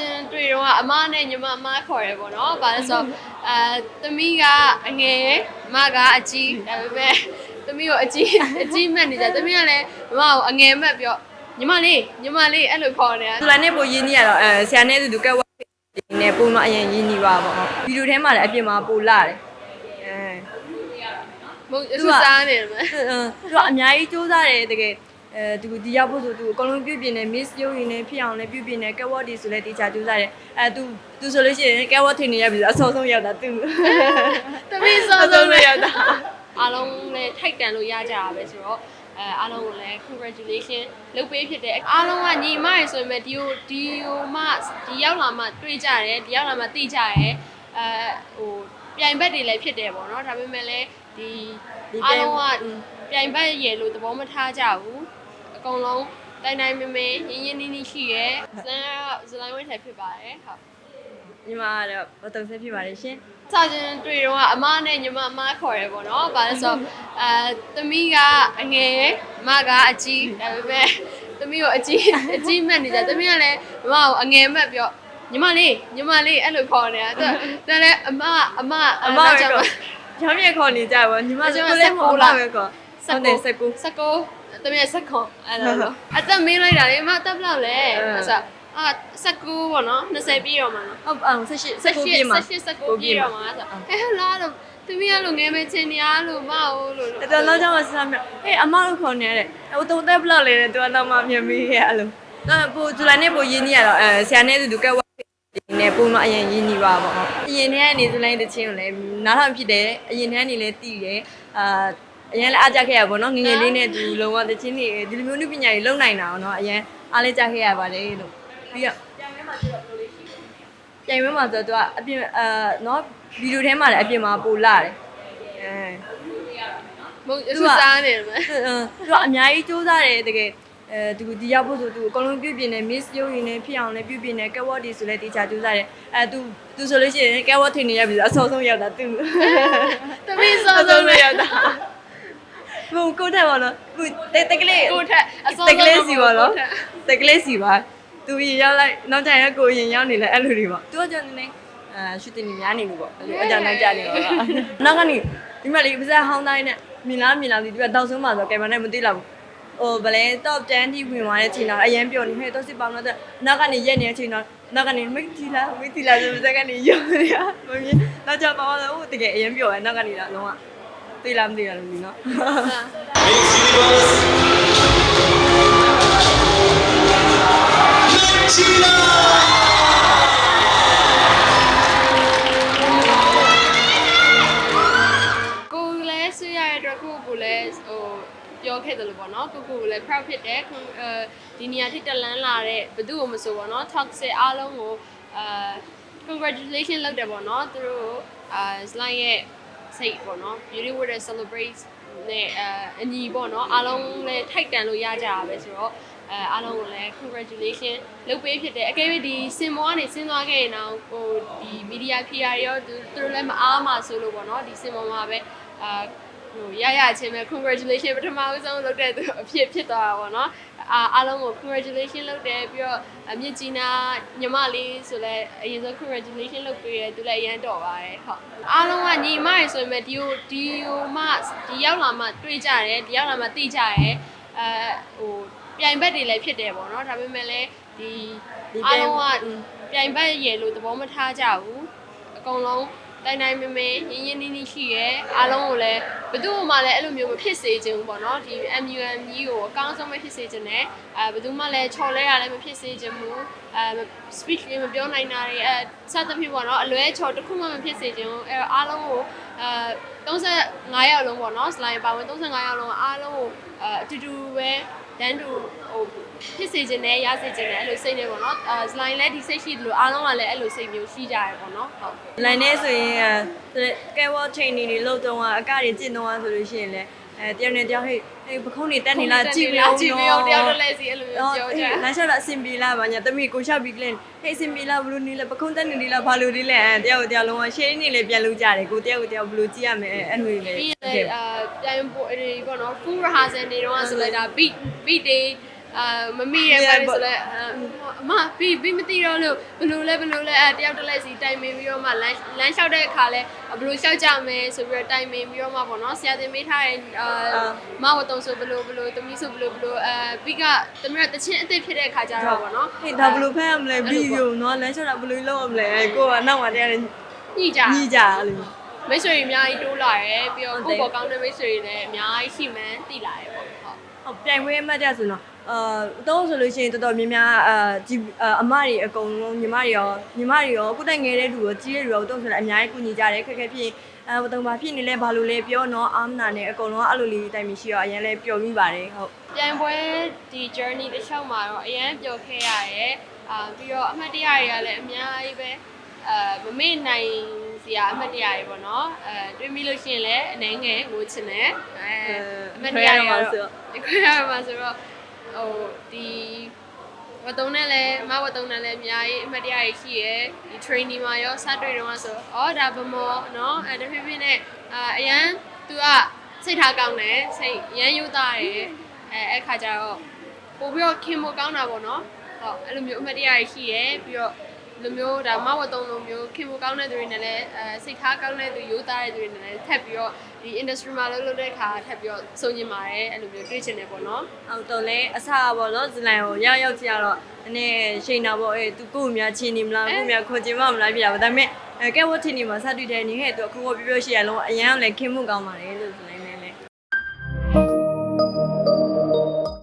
ချင်းတွေ့တော့အမနဲ့ညီမအမခေါ်ရဲပေါ့နော်။ဘာလဲဆိုတော့အဲသမီးကအငယ်အမကအကြီးဒါပေမဲ့သမီးကိုအကြီးအကြီးမှတ်နေကြသမီးကလည်းမမကိုအငယ်မှတ်ပြောညီမလေးညီမလေးအဲ့လိုခေါ်နေတာသူလည်းနဲ့ပိုရင်းနေရတော့အဲဆရာနဲ့သူကက်ဝက်နေပုံတော့အရင်ရင်းနေပါပေါ့ဗီဒီယိုထဲမှာလည်းအပြင်မှာပိုလာတယ်အဲမဟုတ်အဆူစားနေတယ်မသူကအများကြီးစူးစမ်းတယ်တကယ် အဲသူဒီရောက်ဖို့ဆိုသူအကုန်လုံးပြုတ်ပြင်းနေ miss ရုပ်ရည်နဲ့ဖြစ်အောင်လည်းပြုတ်ပြင်းနေကက်ဝက်ဒီဆိုလည်းတေချာစူးစမ်းတယ်အဲသူသူဆိုလို့ရှိရင်ကက်ဝက်ထင်နေရပြီဆိုအဆောဆုံးရောက်တာသူသမီးစောစောလေးရောက်တာအားလုံးလည်းထိုက်တန်လို့ရကြတာပဲဆိုတော့အဲအားလုံးကိုလည်း congratulation လုပ်ပေးဖြစ်တယ်အားလုံးကညီမရယ်ဆိုရင်ပဲဒီကိုဒီကိုမှဒီရောက်လာမှတွေ့ကြတယ်ဒီရောက်လာမှသိကြတယ်အဲဟိုပြိုင်ဘက်တွေလည်းဖြစ်တယ်ပေါ့နော်ဒါပေမဲ့လည်းဒီအားလုံးကပြိုင်ဘက်ရယ်လို့သဘောမထားကြဘူးအ ကုန်လုံးတိုင်းတိုင်းမင်းမင်းရင်းရင်းနှီးနှီးရှိရယ်ဇန်ကဇလိုင်းဝင်းထက်ဖြစ်ပါတယ်ဟုတ်ညီမကတော့ဘတုံဆက်ဖြစ်ပါတယ်ရှင်စချင်းတွေ့တော့အမနဲ့ညီမအမခေါ်ရဲပေါ့နော်။ဘာလဲဆိုတော့အဲသမီးကအငယ်အမကအကြီးဒါပေမဲ့သမီးကိုအကြီးအကြီးမှတ်နေကြသမီးကလည်းမမကိုအငယ်မှတ်ပြောညီမလေးညီမလေးအဲ့လိုခေါ်နေတာသူကလည်းအမအမအမကတော့ရောင်းမြခေါ်နေကြပါညီမဆိုကိုလည်းမဟုတ်လားပဲခေါ်ဟုတ် တယ်စကူစကောသမီးကစခွန်အဲ့လိုအသက်မင်းလိုက်တာလေအမအသက်ဘယ်လောက်လဲအဲ့ဆိုအာစကူပေါ့နော်20ပြည့်တော့မှာနော်ဟုတ်အောင်ဆက်ရှိစကူပြေးမှာဆက်ဆက်ကိုပြေတော့မှာဆိုအဲဟလာတော့သူမရလို့ငယ်မချင်းနေရလို့မဟုတ်လို့တော်တော်လောက်ကြောင်ဆမ်းမြေဟေးအမတို့ခေါ်နေရတယ်ဟိုတုံသက်ဘလောက်လဲတဲ့သူကတော့မှမြင်မိရဲ့အဲ့လိုတော့ပိုဇူလိုင်းနဲ့ပိုရင်းနေရတော့အဲဆရာနဲ့သူကက်ဝက်နေပုံတော့အရင်ရင်းနေပါပေါ့အရင်တည်းကနေဇူလိုင်းတချင်းကိုလည်းနားထောင်ဖြစ်တယ်အရင်တည်းကနေလည်းတည်တယ်အာ အရင်လည်းအားကြခဲ့ရပါတော့ငငယ်လေးနဲ့သူလုံးဝတချင်းတွေဒီလိုမျိုးနုပညာတွေလုံနိုင်တာတော့အရင်အားလေးကြခဲ့ရပါတယ်လို့ပြီးတော့ပြိုင်ပွဲမှာဆိုတော့သူကအပြင်အာနော်ဗီဒီယိုထဲမှာလည်းအပြင်မှာပိုလာတယ်အဲမဟုတ်အဆူစားနေတယ်မသူကအများကြီးစူးစမ်းတယ်တကယ်အဲသူဒီရောက်ဖို့ဆိုသူအကုန်လုံးပြုတ်ပြင်းနေ miss ရုပ်ရည်နဲ့ဖြစ်အောင်လည်းပြုတ်ပြင်းနေကက်ဝက်ဒီဆိုလည်းတေချာစူးစမ်းတယ်အဲသူသူဆိုလို့ရှိရင်ကက်ဝက်ထင်နေရပြီဆိုအဆောဆုံးရောက်တာသူသမီးစောစောလေးရောက်တာ ဘုံကိုတက်ပါတော့ခုတက်ကလေးကိုထက်အစောတက်ကလေးစီပါတော့တက်ကလေးစီပါသူရင်ရောက်လိုက်နောက်ကျရင်ကိုရင်ရောက်နေလဲအဲ့လိုတွေပေါ့သူကကြောင့်နည်းနည်းအာရှူတင်နေများနေလို့ပေါ့အဲ့လိုအကြောင်းနောက်ကျနေတော့နောက်ကနေဒီမှာလေပါဇက်ဟောင်းတိုင်းနဲ့မြင်လားမြင်လားဒီကတောက်ဆုံးမှာဆိုကင်မရာနဲ့မသိလောက်ဘူးဟိုဗလဲ top 10ထိဝင်သွားတဲ့ချိန်တော့အရင်ပြောနေဟဲ့တော့စစ်ပေါင်းတော့နောက်ကနေရက်နေတဲ့ချိန်တော့နောက်ကနေမိတ်တီလာမိတ်တီလာဆိုစက်ကနေရုံနေရမမြင်နောက်ကျပါပါလို့ဟိုတကယ်အရင်ပြောရဲနောက်ကနေလာလုံးဝ သိလားမသိလားလို့ဒီနော်ကိုလည်းဆွေးရတဲ့အတွက်ကိုကိုလည်းဟိုပြောခဲ့တယ်လို့ပေါ့နော်ကိုကိုကိုလည်း proud ဖြစ်တယ်အဲဒီနေရာထိတက်လန်းလာတဲ့ဘသူ့ကိုမဆိုပေါ့နော် toxic အားလုံးကိုအာ congratulation လုပ်တယ်ပေါ့နော်သူတို့အာ slide ရဲ့ စိတ်ပေါ့နော် beauty with the celebrate နဲ့အာအညီပေါ့နော်အားလုံးလည်းထိုက်တန်လို့ရကြတာပဲဆိုတော့အဲအားလုံးကိုလည်း congratulation လုပ်ပေးဖြစ်တယ်အကယ်၍ဒီစင်မောကနေဆင်းသွားခဲ့ရင်တော့ဟိုဒီ media PR ရောသူသူတို့လည်းမအားမှာဆိုလို့ပေါ့နော်ဒီစင်မောမှာပဲအာဟိုရရချင်းပဲ congratulation ပထမဦးဆုံးလုပ်တဲ့သူအဖြစ်ဖြစ်သွားတာပေါ့နော် အာအားလုံးကို congratulation လုပ်တယ်ပြီးတော့အမြင့်ကြီးနာညီမလေးဆိုလဲအရင်ဆုံး congratulation လုပ်ပေးတယ်သူလည်းအရန်တော်ပါတယ်ဟုတ်အားလုံးကညီမရယ်ဆိုရင်ပဲဒီကိုဒီကိုမှဒီရောက်လာမှတွေ့ကြတယ်ဒီရောက်လာမှသိကြတယ်အဲဟိုပြိုင်ဘက်တွေလည်းဖြစ်တယ်ပေါ့နော်ဒါပေမဲ့လည်းဒီအားလုံးကပြိုင်ဘက်ရယ်လို့သဘောမထားကြဘူးအကုန်လုံး တိုင်းတိုင်းမင်းမင်းရင်းရင်းနှီးနှီးရှိရဲအားလုံးကိုလည်းဘယ်သူမှလည်းအဲ့လိုမျိုးမဖြစ်စေချင်ဘူးပေါ့နော်ဒီ MUM ကြီးကိုအကောင်းဆုံးပဲဖြစ်စေချင်တယ်အဲဘယ်သူမှလည်းချော်လဲရလည်းမဖြစ်စေချင်ဘူးအဲ speech လေးမပြောနိုင်တာတွေအဲစသဖြင့်ပေါ့နော်အလွဲချော်တစ်ခုမှမဖြစ်စေချင်ဘူးအဲအားလုံးကိုအဲ35ယောက်လုံးပေါ့နော် slide ပါဝင်35ယောက်လုံးအားလုံးကိုအဲအတူတူပဲ တန်းတူဟိုဖြစ်စေချင်တယ်ရစေချင်တယ်အဲ့လိုစိတ်နဲ့ပေါ့နော်အဲ slide လည်းဒီစိတ်ရှိတယ်လို့အားလုံးကလည်းအဲ့လိုစိတ်မျိုးရှိကြရပေါ့နော်ဟုတ်လိုင်းနေဆိုရင်အဲကဲဝတ်ချိန်နေလို့တော့အကတွေကျင့်တော့ဆိုလို့ရှိရင်လည်း အဲတယောက်နဲ့တယောက်ဟဲ့ဟဲ့ပခုံးနေတက်နေလားကြည့်ပြီးအောင်ကြည့်ပြီးအောင်တယောက်တစ်လက်စီအဲ့လိုမျိုးပြောကြလမ်းလျှောက်တာအဆင်ပြေလားဗာညာတမီကိုရှောက်ပြီးကလင်းဟဲ့အဆင်ပြေလားဘလို့နေလဲပခုံးတက်နေလားဘာလို့ဒီလဲအဲတယောက်တယောက်လုံးဝရှေးနေလေပြန်လို့ကြတယ်ကိုတယောက်တယောက်ဘလို့ကြည့်ရမယ်အဲ့လိုလေပြီးရင်အာပြန်ပို့အေးပေါ့နော် full rehearsal နေတော့ဆိုလိုက်တာ beat beat တွေ အအာမမိရဲ့ပဲဆိုလဲအမပြီးပြီးမသိတော့လို့ဘလို့လဲဘလို့လဲအဲတယောက်တစ်လက်စီတိုင်ပင်ပြီးတော့မှလမ်းလမ်းလျှောက်တဲ့အခါလဲဘလို့လျှောက်ကြမယ်ဆိုပြီးတော့တိုင်ပင်ပြီးတော့မှပေါ့နော်ဆရာသင်မေးထားတဲ့အာမဝတုံဆိုဘလို့ဘလို့တမီးဆိုဘလို့ဘလို့အဲပြီးကတမီးကတချင်းအစ်စ်ဖြစ်တဲ့အခါကျတော့ပေါ့နော်ဟေးဒါဘယ်လိုဖမ်းရမလဲဗီဒီယိုနော်လမ်းလျှောက်တာဘယ်လိုလုပ်ရမလဲကိုကနောက်မှတရားနေညှိကြညှိကြအဲ့လိုမိတ်ဆွေတွေအများကြီးတိုးလာတယ်ပြီးတော့ဟုတ်တယ်ကိုယ့်ဘောကောင်းတဲ့မိတ်ဆွေတွေလည်းအများကြီးရှိမှန်းသိလာတယ်ပေါ့ဟုတ်ဟုတ်ပြိုင်ပွဲအမှတ်တရဆိုတော့ အာတော့ဆိုလို့ရှိရင်တော်တော်များများအာဒီအာအမတွေအကုန်လုံးညီမတွေရောညီမတွေရောကိုယ်တိုင်ငယ်တဲ့လူရောကြီးတဲ့လူရောတော့ဆိုတော့အများကြီးကူညီကြတယ်ခက်ခဲဖြစ်ရင်အဲဘယ်တော့မှဖြစ်နေလဲဘာလို့လဲပြောနော်အာမနာနဲ့အကုန်လုံးအဲ့လိုလေးတိုင်မရှိတော့အရင်လဲပျော်မိပါတယ်ဟုတ်ပြိုင်ပွဲဒီ journey တစ်လျှောက်မှာတော့အရန်ပျော်ခဲ့ရတယ်အာပြီးတော့အမှတ်တရတွေကလည်းအများကြီးပဲအာမမေ့နိုင်စရာအမှတ်တရတွေပေါ့နော်အဲတွေးမိလို့ရှိရင်လည်းအနေငယ်ငိုချင်တယ်အဲအမှတ်တရတွေကတော့ဒီခွဲရမှာဆိုတော့ ဟိုဒီဝတ်သုံးနဲ့လည်းအမဝတ်သုံးနဲ့လည်းအများကြီးအမှတ်တရကြီးရှိရယ်ဒီ trainee မှာရောစတွေ့တော့ဆိုအော်ဒါဗမောနော်အဲတဖြည်းဖြည်းနဲ့အာအရန် तू ကစိတ်ထားကောင်းတယ်စိတ်အရန်ယူသားတယ်အဲအဲ့ခါကျတော့ပို့ပြီးတော့ခင်မကောင်းတာပေါ့နော်ဟုတ်အဲ့လိုမျိုးအမှတ်တရကြီးရှိရယ်ပြီးတော့ လိုမျိုးဒါမဝတ်သုံးလိုမျိုးခင်မကောင်းတဲ့သူတွေနဲ့လည်းအဲစိတ်ထားကောင်းတဲ့သူယူသားတဲ့သူတွေနဲ့လည်းထပ်ပြီးတော့ဒီ industry မှာလုပ်လို့တဲ့ခါထပ်ပြီးတော့စုံညင်ပါတယ်အဲ့လိုမျိုးတွေ့ချင်တယ်ပေါ့နော်အော်တော့လဲအစားပေါ့နော်ဇလန်ကိုရောက်ရောက်ကြည့်ရတော့နည်းရှိန်တာပေါ့အေး तू ကို့မြချင်းနေမလားကို့မြခွန်ချင်မမလားပြတာပေါ့ဒါပေမဲ့အဲကဲဝတ်ထင်းနေမှာစတွေ့တဲ့နေဟဲ့ तू အခုကပြောပြောရှိရလုံးအရန်လည်းခင်မှုကောင်းပါလေလို့ဆို